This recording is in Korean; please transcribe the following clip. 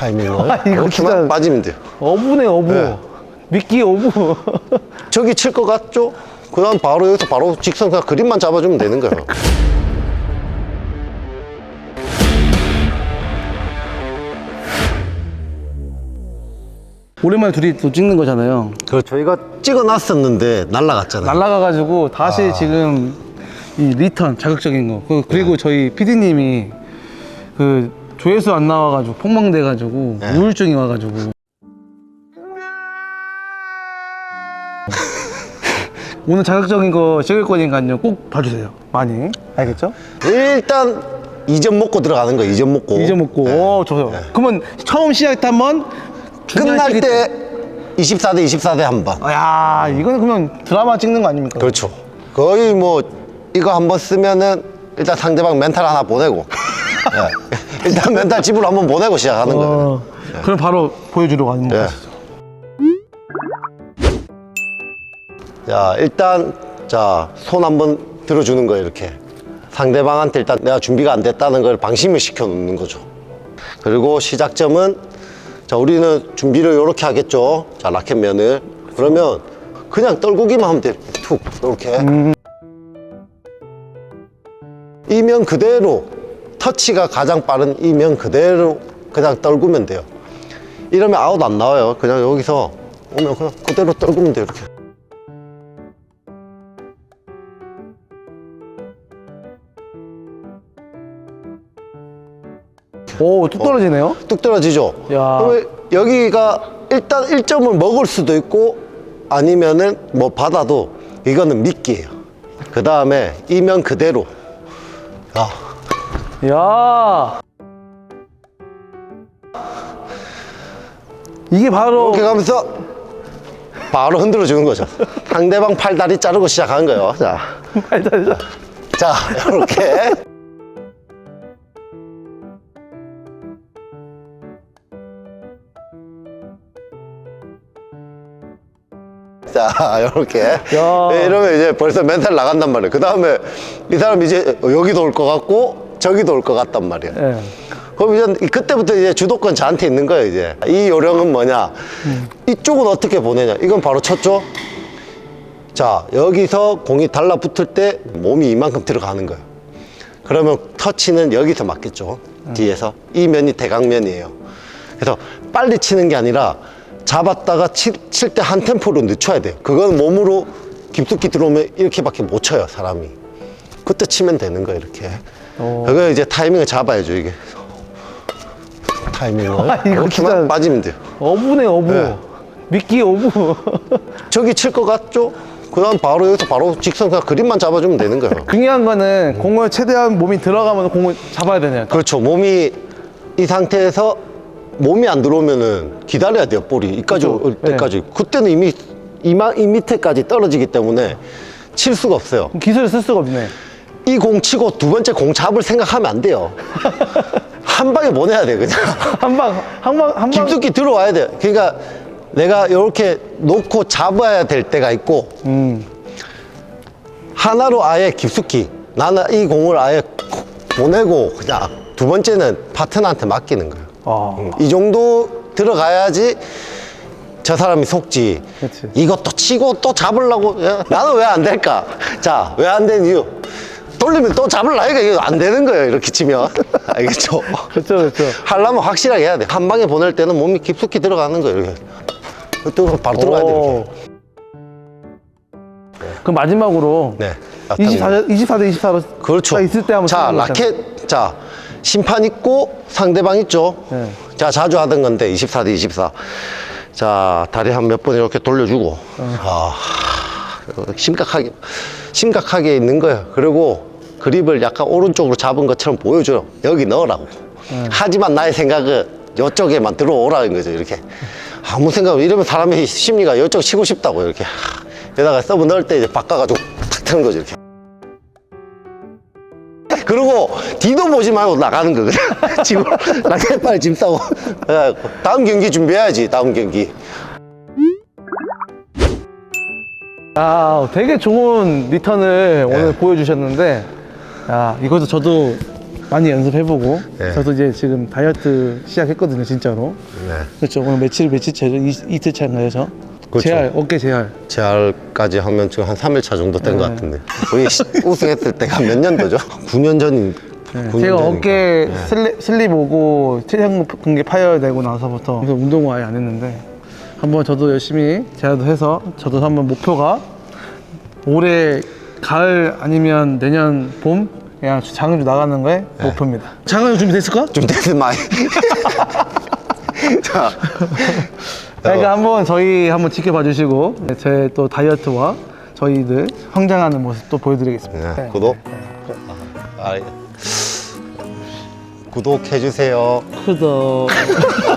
타이밍을 아, 이렇게만 진짜- 빠지면 돼요. 어부네 어부. 네. 미끼 어부. 저기 칠 것 같죠? 그 다음 바로 여기서 바로 직선 그냥 그림만 잡아주면 되는 거예요. 오랜만에 둘이 또 찍는 거잖아요. 그 저희가 찍어놨었는데 날라갔잖아요. 날라가가지고 다시 지금 이 리턴 자극적인 거 그- 그리고 저희 PD님이 그 조회수 안 나와가지고 폭망돼가지고 네. 우울증이 와가지고 오늘 자극적인 거 찍을 거니까요 꼭 봐주세요 많이 알겠죠? 일단 2점 먹고 들어가는 거예요. 2점 먹고. 잊어먹고 오 좋아요 그러면 처음 시작할 때 한번 끝날 때 24대 24대 한 번. 아, 야 이거는 그러면 드라마 찍는 거 아닙니까? 그렇죠. 거의 뭐 이거 한 번 쓰면은 일단 상대방 멘탈 하나 보내고 예. 일단 멘탈 집으로 한번 보내고 시작하는 거예요. 어, 그럼 바로 보여주려고 하는 예. 거죠 자 일단 자 손 한번 들어 주는 거예요 이렇게 상대방한테 일단 내가 준비가 안 됐다는 걸 방심을 시켜 놓는 거죠. 그리고 시작점은 자 우리는 준비를 이렇게 하겠죠. 자 라켓면을 그러면 그냥 떨구기만 하면 돼. 툭 이렇게 이면 그대로 터치가 가장 빠른 이 면 그대로 그냥 떨구면 돼요. 이러면 아웃 안 나와요. 그냥 여기서 오면 그냥 그대로 떨구면 돼요. 이렇게. 오 뚝 떨어지네요 뚝 떨어지죠. 야. 그러면 여기가 일단 1점을 먹을 수도 있고 아니면은 뭐 받아도 이거는 미끼예요. 그 다음에 이면 그대로. 아, 야 이게 바로 이렇게 가면서 바로 흔들어 주는 거죠. 상대방 팔다리 자르고 시작하는 거예요. 자, 알다 자, 이렇게. 자, 이렇게. 야. 이러면 이제 벌써 멘탈 나간단 말이에요. 그 다음에 이 사람 이제 여기도 올 것 같고 저기도 올 것 같단 말이에요. 예. 그럼 이제 그때부터 이제 주도권 저한테 있는 거예요, 이제. 이 요령은 뭐냐. 이쪽은 어떻게 보내냐. 이건 바로 쳤죠? 자, 여기서 공이 달라붙을 때 몸이 이만큼 들어가는 거예요. 그러면 터치는 여기서 맞겠죠? 뒤에서. 이 면이 대각면이에요. 그래서 빨리 치는 게 아니라 잡았다가 칠 때 한 템포로 늦춰야 돼요. 그건 몸으로 깊숙이 들어오면 이렇게밖에 못 쳐요, 사람이. 그때 치면 되는 거예요, 이렇게. 어. 그거 이제 타이밍을 잡아야죠, 이게. 타이밍을. 아, 이거 이렇게만 진짜- 빠지면 돼요. 어부네 어부 네. 미끼 어부 저기 칠 것 같죠? 그 다음 바로 여기서 바로 직선 그냥 그림만 잡아주면 되는 거예요. 중요한 거는 공을 최대한 몸이 들어가면 공을 잡아야 되네요 그렇죠. 몸이 이 상태에서 몸이 안 들어오면은 기다려야 돼요. 볼이 이까지 그렇죠. 올 때까지. 그때는 이미 이마 이 밑에까지 떨어지기 때문에 칠 수가 없어요. 기술을 쓸 수가 없네 이 공 치고 두 번째 공 잡을 생각하면 안 돼요. 한 방에 보내야 돼 그냥. 한방 한방 한방 깊숙이 들어와야 돼요. 그러니까 내가 이렇게 놓고 잡아야 될 때가 있고 음 하나로 아예 깊숙이 나는 이 공을 아예 보내고 그냥 두 번째는 파트너한테 맡기는 거예요. 아, 음, 이 정도 들어가야지 저 사람이 속지. 그치. 이것도 치고 또 잡으려고 야, 나는 왜 안 될까? 자, 왜 안 된 이유. 돌리면 또 잡으려니까 이거 안 되는 거예요. 이렇게 치면. 알겠죠? 그렇죠 그렇죠 하려면 확실하게 해야 돼. 한 방에 보낼 때는 몸이 깊숙이 들어가는 거예요. 이렇게. 또 바로 들어가야 돼. 오. 이렇게. 그럼 마지막으로 네. 24, 24대 24로 그렇죠. 있을 때 한번 자. 라켓, 자, 심판 있고 상대방 있죠. 네. 자, 자주 하던 건데 24대 24. 자, 다리 한 몇 번 이렇게 돌려주고. 어. 아, 심각하게, 심각하게 있는 거예요. 그리고 그립을 약간 오른쪽으로 잡은 것처럼 보여줘요. 여기 넣으라고. 네. 하지만 나의 생각은 이쪽에만 들어오라는 거죠. 이렇게. 아무 생각, 없이 이러면 사람의 심리가 이쪽 치고 싶다고 이렇게. 여기다가 서브 넣을 때 이제 바꿔가지고 탁 트는 거죠. 이렇게. 그리고 뒤도 보지 말고 나가는 거 그냥 지금 라켓 빨리 짐 싸고 그래갖고 다음 경기 준비해야지 다음 경기 아, 되게 좋은 리턴을 오늘 보여주셨는데, 야, 이것도 저도 많이 연습해보고 네. 저도 이제 지금 다이어트 시작했거든요 진짜로 네. 그렇죠 오늘 며칠 며칠째죠 이, 이틀 차인가요 저? 그렇죠. 재활 어깨 재활 재활까지 하면 지금 한 3일 차 정도 된 것 네. 같은데. 우리 시- 우승했을 때가 몇 년도죠? 9년 전인. 네, 9년 제가. 어깨 네. 슬립, 슬립 오고 체형근개 파열되고 나서부터 그래서 운동을 아예 안 했는데 한번 저도 열심히 재활도 해서 저도 한번 목표가 올해 가을 아니면 내년 봄 그냥 장은주 나가는 거에 네. 목표입니다 장은주 준비됐을까? 좀 됐으면 많이. 자. 그러니까 한번 저희 한번 지켜봐 주시고 제 또 다이어트와 저희들 성장하는 모습 또 보여드리겠습니다. 네, 구독. 아, 구독해주세요. 구독.